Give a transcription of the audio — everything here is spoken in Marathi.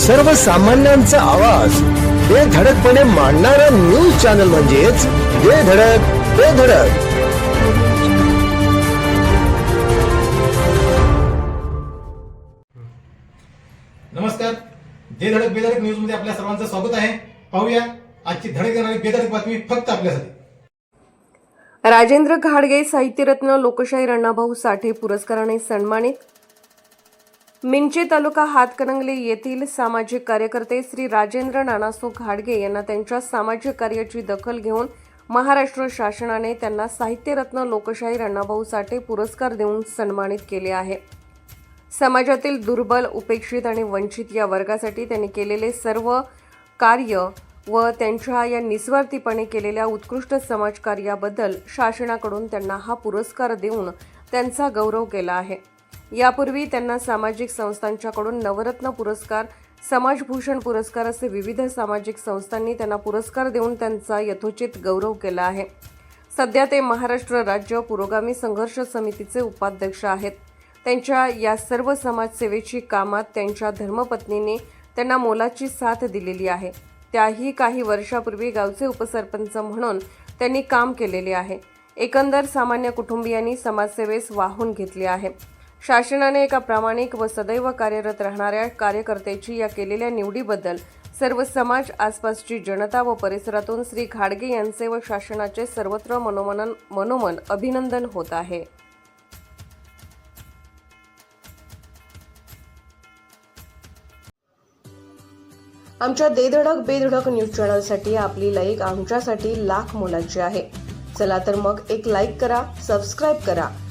सर्वसामान्यांचा आवाज. बेधडकपणे मांडणारा न्यूज चॅनल म्हणजेच बेधडक बेधडक नमस्कार. जे धडक बेधडक न्यूजमध्ये आपल्या सर्वांचं स्वागत आहे. पाहूया आजची धडक देणारी बेधडक बातमी फक्त आपल्यासाठी. राजेंद्र घाडगे साहित्यरत्न लोकशाही अण्णाभाऊ साठे पुरस्काराने सन्मानित मिंचे तालुका हातकणंगले येथील सामाजिक कार्यकर्ते श्री राजेंद्र नानासो घाडगे यांना त्यांच्या सामाजिक कार्याची दखल घेऊन महाराष्ट्र शासनाने त्यांना साहित्यरत्न लोकशाही अण्णाभाऊ साठे पुरस्कार देऊन सन्मानित केले आहे. समाजातील दुर्बल उपेक्षित आणि वंचित या वर्गासाठी त्यांनी केलेले सर्व कार्य व त्यांच्या या निस्वार्थीपणे केलेल्या उत्कृष्ट समाजकार्याबद्दल शासनाकडून त्यांना हा पुरस्कार देऊन त्यांचा गौरव केला आहे. यापूर्वी त्यांना सामाजिक संस्थांच्याकडून नवरत्न पुरस्कार समाजभूषण पुरस्कार असे विविध सामाजिक संस्थांनी त्यांना पुरस्कार देऊन त्यांचा यथोचित गौरव केला आहे. सध्या ते महाराष्ट्र राज्य पुरोगामी संघर्ष समितीचे उपाध्यक्ष आहेत. त्यांच्या या सर्व समाजसेवेची कामात त्यांच्या धर्मपत्नीने त्यांना मोलाची साथ दिलेली आहे. त्याही काही वर्षापूर्वी गावचे उपसरपंच म्हणून त्यांनी काम केलेले आहे. एकंदर सामान्य कुटुंबियांनी समाजसेवेस वाहून घेतले आहे. शासनाने एका प्रामाणिक व सदैव कार्यरत राहणाऱ्या कार्यकर्त्याची या केलेल्या निवडीबद्दल सर्व समाज आसपासची जनता व परिसरातून श्री खाडगे यांचे व शासनाचे सर्वत्र मनोमनन मनोमन अभिनंदन होत आहे. आमच्या देधडक बेधडक न्यूज चॅनलसाठी आपली लाईक आमच्यासाठी लाख मोलाची आहे. चला तर मग एक लाईक करा सबस्क्राईब करा